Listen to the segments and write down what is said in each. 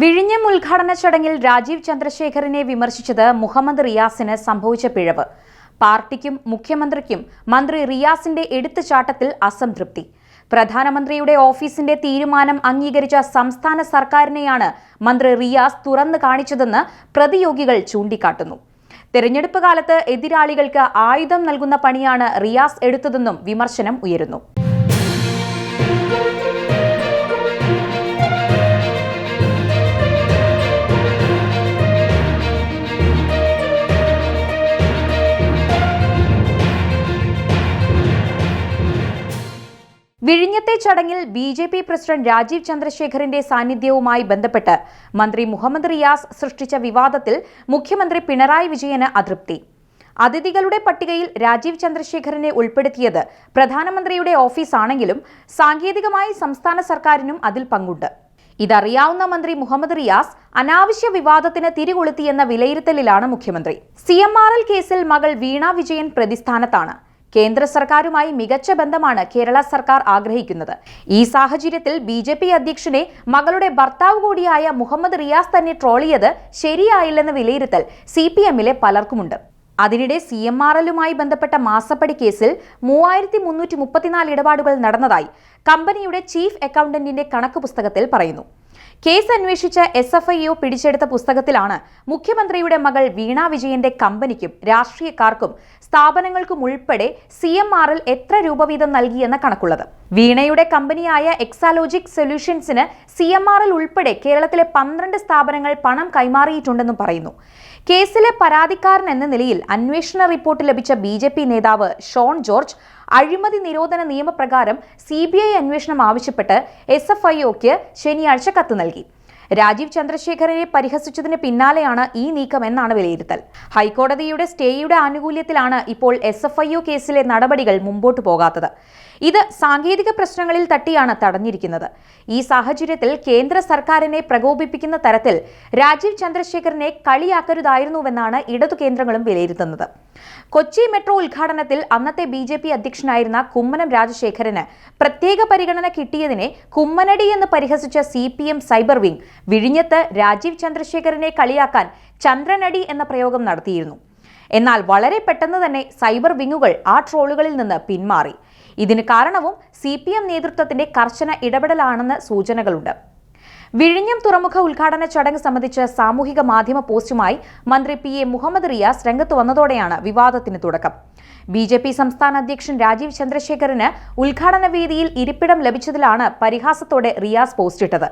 വിഴിഞ്ഞം ഉദ്ഘാടന ചടങ്ങിൽ രാജീവ് ചന്ദ്രശേഖറിനെ വിമർശിച്ചത് മുഹമ്മദ് റിയാസിന് സംഭവിച്ച പിഴവ്. പാർട്ടിക്കും മുഖ്യമന്ത്രിക്കും മന്ത്രി റിയാസിന്റെ എടുത്തുചാട്ടത്തിൽ അസംതൃപ്തി. പ്രധാനമന്ത്രിയുടെ ഓഫീസിന്റെ തീരുമാനം അംഗീകരിച്ച സംസ്ഥാന സർക്കാരിനെയാണ് മന്ത്രി റിയാസ് തുറന്നു കാണിച്ചതെന്ന് പ്രതിയോഗികൾ ചൂണ്ടിക്കാട്ടുന്നു. തെരഞ്ഞെടുപ്പ് കാലത്ത് എതിരാളികൾക്ക് ആയുധം നൽകുന്ന പണിയാണ് റിയാസ് എടുത്തതെന്നും വിമർശനം ഉയരുന്നു. വിഴിഞ്ഞത്തെ ചടങ്ങിൽ B J P president Rajeev ചന്ദ്രശേഖറിന്റെ സാന്നിധ്യവുമായി ബന്ധപ്പെട്ട് മന്ത്രി മുഹമ്മദ് റിയാസ് സൃഷ്ടിച്ച വിവാദത്തിൽ മുഖ്യമന്ത്രി പിണറായി വിജയന് അതൃപ്തി. അതിഥികളുടെ പട്ടികയിൽ രാജീവ് ചന്ദ്രശേഖറിനെ ഉൾപ്പെടുത്തിയത് പ്രധാനമന്ത്രിയുടെ ഓഫീസാണെങ്കിലും സാങ്കേതികമായി സംസ്ഥാന സർക്കാരിനും അതിൽ പങ്കുണ്ട്. ഇതറിയാവുന്ന മന്ത്രി മുഹമ്മദ് റിയാസ് അനാവശ്യ വിവാദത്തിന് തിരികൊളുത്തിയെന്ന വിലയിരുത്തലിലാണ് മുഖ്യമന്ത്രി. സി കേസിൽ മകൾ വീണ വിജയൻ പ്രതിസ്ഥാനത്താണ്. കേന്ദ്ര സർക്കാരുമായി മികച്ച ബന്ധമാണ് കേരള സർക്കാർ ആഗ്രഹിക്കുന്നത്. ഈ സാഹചര്യത്തിൽ ബി ജെ പി അധ്യക്ഷനെ മകളുടെ ഭർത്താവ് കൂടിയായ മുഹമ്മദ് റിയാസ് തന്നെ ട്രോളിയത് ശരിയായില്ലെന്ന വിലയിരുത്തൽ സി പി എമ്മിലെ പലർക്കുമുണ്ട്. അതിനിടെ സി എം ആർ എല്ലുമായി ബന്ധപ്പെട്ട മാസപ്പടി കേസിൽ മൂവായിരത്തി മുന്നൂറ്റി മുപ്പത്തിനാല് ഇടപാടുകൾ നടന്നതായി കമ്പനിയുടെ ചീഫ് അക്കൗണ്ടന്റിന്റെ കണക്ക് പുസ്തകത്തിൽ പറയുന്നു. കേസ് അന്വേഷിച്ച എസ് എഫ് ഐ ഒ പിടിച്ചെടുത്ത പുസ്തകത്തിലാണ് മുഖ്യമന്ത്രിയുടെ മകൾ വീണ വിജയന്റെ കമ്പനിക്കും രാഷ്ട്രീയക്കാർക്കും സ്ഥാപനങ്ങൾക്കും ഉൾപ്പെടെ സി എം ആറിൽ എത്ര രൂപ വീതം നൽകിയെന്ന കണക്കുള്ളത്. വീണയുടെ കമ്പനിയായ എക്സാലോജിക് സൊല്യൂഷൻസിന് സി എം ആറിൽ ഉൾപ്പെടെ കേരളത്തിലെ പന്ത്രണ്ട് സ്ഥാപനങ്ങൾ പണം കൈമാറിയിട്ടുണ്ടെന്നും പറയുന്നു. കേസിലെ പരാതിക്കാരൻ എന്ന നിലയിൽ അന്വേഷണ റിപ്പോർട്ട് ലഭിച്ച ബി നേതാവ് ഷോൺ ജോർജ് അഴിമതി നിരോധന നിയമപ്രകാരം സി ബി ഐ അന്വേഷണം ആവശ്യപ്പെട്ട് എസ് എഫ് ഐ ഒക്ക് ശനിയാഴ്ച കത്ത് നൽകി. രാജീവ് ചന്ദ്രശേഖരനെ പരിഹസിച്ചതിന് പിന്നാലെയാണ് ഈ നീക്കം എന്നാണ് വിലയിരുത്തൽ. ഹൈക്കോടതിയുടെ സ്റ്റേയുടെ ആനുകൂല്യത്തിലാണ് ഇപ്പോൾ എസ് എഫ് ഐ ഒ കേസിലെ നടപടികൾ മുമ്പോട്ട് പോകാത്തത്. ഇത് സാങ്കേതിക പ്രശ്നങ്ങളിൽ തട്ടിയാണ് തടഞ്ഞിരിക്കുന്നത്. ഈ സാഹചര്യത്തിൽ കേന്ദ്ര സർക്കാരിനെ പ്രകോപിപ്പിക്കുന്ന തരത്തിൽ രാജീവ് ചന്ദ്രശേഖരനെ കളിയാക്കരുതായിരുന്നുവെന്നാണ് ഇടതു കേന്ദ്രങ്ങളും വിലയിരുത്തുന്നത്. കൊച്ചി മെട്രോ ഉദ്ഘാടനത്തിൽ അന്നത്തെ ബി ജെ പി അധ്യക്ഷനായിരുന്ന കുമ്മനം രാജശേഖരന് പ്രത്യേക പരിഗണന കിട്ടിയതിനെ കുമ്മനടി എന്ന് പരിഹസിച്ച C P M cyber wing വിഴിഞ്ഞത്ത് രാജീവ് ചന്ദ്രശേഖരനെ കളിയാക്കാൻ ചന്ദ്രനടി എന്ന പ്രയോഗം നടത്തിയിരുന്നു. എന്നാൽ വളരെ പെട്ടെന്ന് തന്നെ സൈബർ വിങ്ങുകൾ ആ ട്രോളുകളിൽ നിന്ന് പിന്മാറി. ഇതിന് കാരണവും സി പി എം നേതൃത്വത്തിന്റെ കർശന ഇടപെടലാണെന്ന് സൂചനകളുണ്ട്. വിഴിഞ്ഞം തുറമുഖ ഉദ്ഘാടന ചടങ്ങ് സംബന്ധിച്ച് സാമൂഹിക മാധ്യമ പോസ്റ്റുമായി മന്ത്രി പി എ മുഹമ്മദ് റിയാസ് രംഗത്ത് വന്നതോടെയാണ് വിവാദത്തിന് തുടക്കം. ബി ജെ പി സംസ്ഥാന അധ്യക്ഷൻ രാജീവ് ചന്ദ്രശേഖറിന് ഉദ്ഘാടന വേദിയിൽ ഇരിപ്പിടം ലഭിച്ചതിലാണ് പരിഹാസത്തോടെ റിയാസ് പോസ്റ്റിട്ടത്.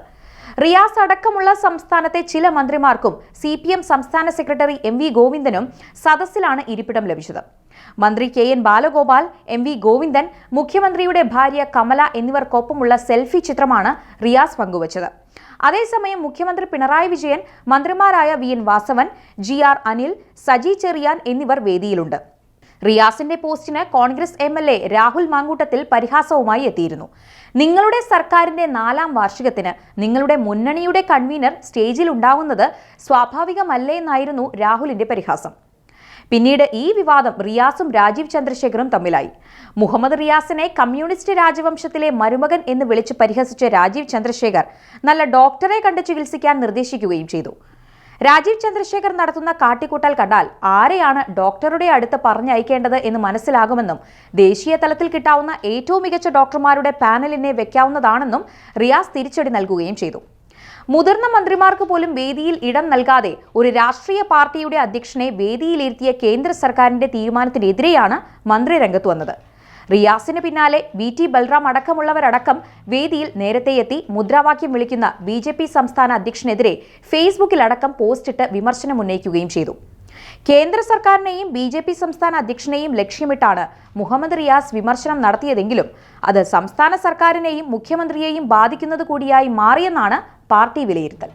റിയാസ് അടക്കമുള്ള സംസ്ഥാനത്തെ ചില മന്ത്രിമാർക്കും സി സംസ്ഥാന സെക്രട്ടറി എം വി ഗോവിന്ദനും സദസ്സിലാണ് ഇരിപ്പിടം ലഭിച്ചത്. മന്ത്രി K N Balagopal M V Govindan മുഖ്യമന്ത്രിയുടെ ഭാര്യ കമല എന്നിവർക്കൊപ്പമുള്ള സെൽഫി ചിത്രമാണ് റിയാസ് പങ്കുവച്ചത്. അതേസമയം മുഖ്യമന്ത്രി പിണറായി വിജയൻ മന്ത്രിമാരായ V N Vasavan G R Anil Saji Cherian എന്നിവർ വേദിയിലുണ്ട്. റിയാസിന്റെ പോസ്റ്റിന് Congress M L A Rahul Mamkootathil പരിഹാസവുമായി എത്തിയിരുന്നു. നിങ്ങളുടെ സർക്കാരിന്റെ നാലാം വാർഷികത്തിന് നിങ്ങളുടെ മുന്നണിയുടെ കൺവീനർ സ്റ്റേജിൽ ഉണ്ടാവുന്നത് സ്വാഭാവികമല്ലേ എന്നായിരുന്നു രാഹുലിന്റെ പരിഹാസം. പിന്നീട് ഈ വിവാദം റിയാസും രാജീവ് ചന്ദ്രശേഖറും തമ്മിലായി. മുഹമ്മദ് റിയാസിനെ കമ്മ്യൂണിസ്റ്റ് രാജവംശത്തിലെ മരുമകൻ എന്ന് വിളിച്ച് പരിഹസിച്ച രാജീവ് ചന്ദ്രശേഖർ നല്ല ഡോക്ടറെ കണ്ട് ചികിത്സിക്കാൻ നിർദ്ദേശിക്കുകയും ചെയ്തു. രാജീവ് ചന്ദ്രശേഖർ നടത്തുന്ന കാട്ടിക്കൂട്ടൽ കണ്ടാൽ ആരെയാണ് ഡോക്ടറുടെ അടുത്ത് പറഞ്ഞയക്കേണ്ടത് എന്ന് മനസ്സിലാകുമെന്നും ദേശീയ തലത്തിൽ കിട്ടാവുന്ന ഏറ്റവും മികച്ച ഡോക്ടർമാരുടെ പാനലിനെ വെക്കാവുന്നതാണെന്നും റിയാസ് തിരിച്ചടി നൽകുകയും ചെയ്തു. മുതിർന്ന മന്ത്രിമാർക്ക് പോലും വേദിയിൽ ഇടം നൽകാതെ ഒരു രാഷ്ട്രീയ പാർട്ടിയുടെ അധ്യക്ഷനെ വേദിയിലിരുത്തിയ കേന്ദ്ര സർക്കാരിന്റെ തീരുമാനത്തിനെതിരെയാണ് മന്ത്രി രംഗത്ത് വന്നത്. റിയാസിന് പിന്നാലെ വി ടി ബൽറാം അടക്കമുള്ളവരടക്കം വേദിയിൽ നേരത്തെ എത്തി മുദ്രാവാക്യം വിളിക്കുന്ന ബി ജെ പി സംസ്ഥാന അധ്യക്ഷനെതിരെ ഫേസ്ബുക്കിലടക്കം പോസ്റ്റിട്ട് വിമർശനം ഉന്നയിക്കുകയും ചെയ്തു. കേന്ദ്ര സർക്കാരിനെയും ബി ജെ പി സംസ്ഥാന അധ്യക്ഷനെയും ലക്ഷ്യമിട്ടാണ് മുഹമ്മദ് റിയാസ് വിമർശനം നടത്തിയതെങ്കിലും അത് സംസ്ഥാന സർക്കാരിനെയും മുഖ്യമന്ത്രിയെയും ബാധിക്കുന്നത് കൂടിയായി മാറിയെന്നാണ് പാർട്ടി വിലയിരുത്തൽ